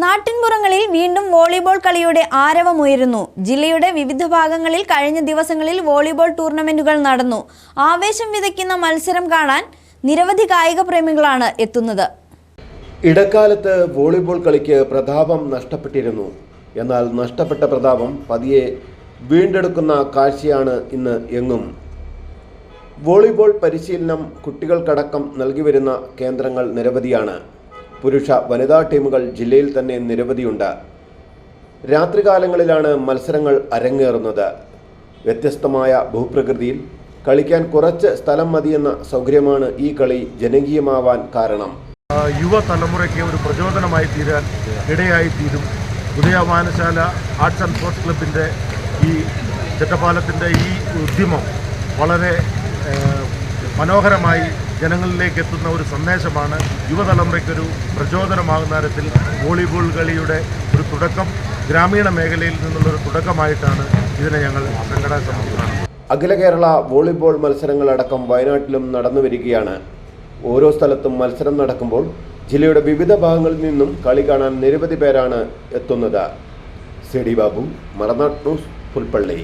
നാട്ടിൻപുറങ്ങളിൽ വീണ്ടും വോളിബോൾ കളിയുടെ ആരവമുയരുന്നു. ജില്ലയുടെ വിവിധ ഭാഗങ്ങളിൽ കഴിഞ്ഞ ദിവസങ്ങളിൽ വോളിബോൾ ടൂർണമെന്റുകൾ നടന്നു. ആവേശം വിതയ്ക്കുന്ന മത്സരം കാണാൻ നിരവധി കായിക പ്രേമികളാണ് എത്തുന്നത്. ഇടക്കാലത്ത് വോളിബോൾ കളിക്ക് പ്രതാപം നഷ്ടപ്പെട്ടിരുന്നു. എന്നാൽ നഷ്ടപ്പെട്ട പ്രതാപം പതിയെ വീണ്ടെടുക്കുന്ന കാഴ്ചയാണ് ഇന്ന് എങ്ങും. വോളിബോൾ പരിശീലനം കുട്ടികൾക്കടക്കം നൽകി വരുന്ന കേന്ദ്രങ്ങൾ നിരവധിയാണ്. പുരുഷ വനിതാ ടീമുകൾ ജില്ലയിൽ തന്നെ നിരവധിയുണ്ട്. രാത്രികാലങ്ങളിലാണ് മത്സരങ്ങൾ അരങ്ങേറുന്നത്. വ്യത്യസ്തമായ ഭൂപ്രകൃതിയിൽ കളിക്കാൻ കുറച്ച് സ്ഥലം മതിയെന്ന സൗകര്യമാണ് ഈ കളി ജനകീയമാവാൻ കാരണം. യുവ യുവതലമുറയ്ക്ക് ഒരു പ്രചോദനമായി തീരാൻ ഇടയായി തീരും. ഉദയ വായനശാല ആർട്സ് ആൻഡ് സ്പോർട്സ് ക്ലബിന്റെ ഈ ചെറ്റപ്പാലത്തിന്റെ ഈ ഉദ്യമം വളരെ മനോഹരമായി ജനങ്ങളിലേക്ക് എത്തുന്ന ഒരു സന്ദേശമാണ് യുവതലമുറയ്ക്കൊരു പ്രചോദനമാകുന്ന തരത്തിൽ വോളിബോൾ കളിയുടെ ഒരു തുടക്കം ഗ്രാമീണ മേഖലയിൽ നിന്നുള്ളൊരു തുടക്കമായിട്ടാണ് ഇതിനെ ഞങ്ങൾ സംഘടന സമർപ്പിക്കുന്നത് അഖില കേരള വോളിബോൾ മത്സരങ്ങളടക്കം വയനാട്ടിലും നടന്നു വരികയാണ്. ഓരോ സ്ഥലത്തും മത്സരം നടക്കുമ്പോൾ ജില്ലയുടെ വിവിധ ഭാഗങ്ങളിൽ നിന്നും കളി കാണാൻ നിരവധി പേരാണ് എത്തുന്നത്. C D Babu Maranad news Pulpally.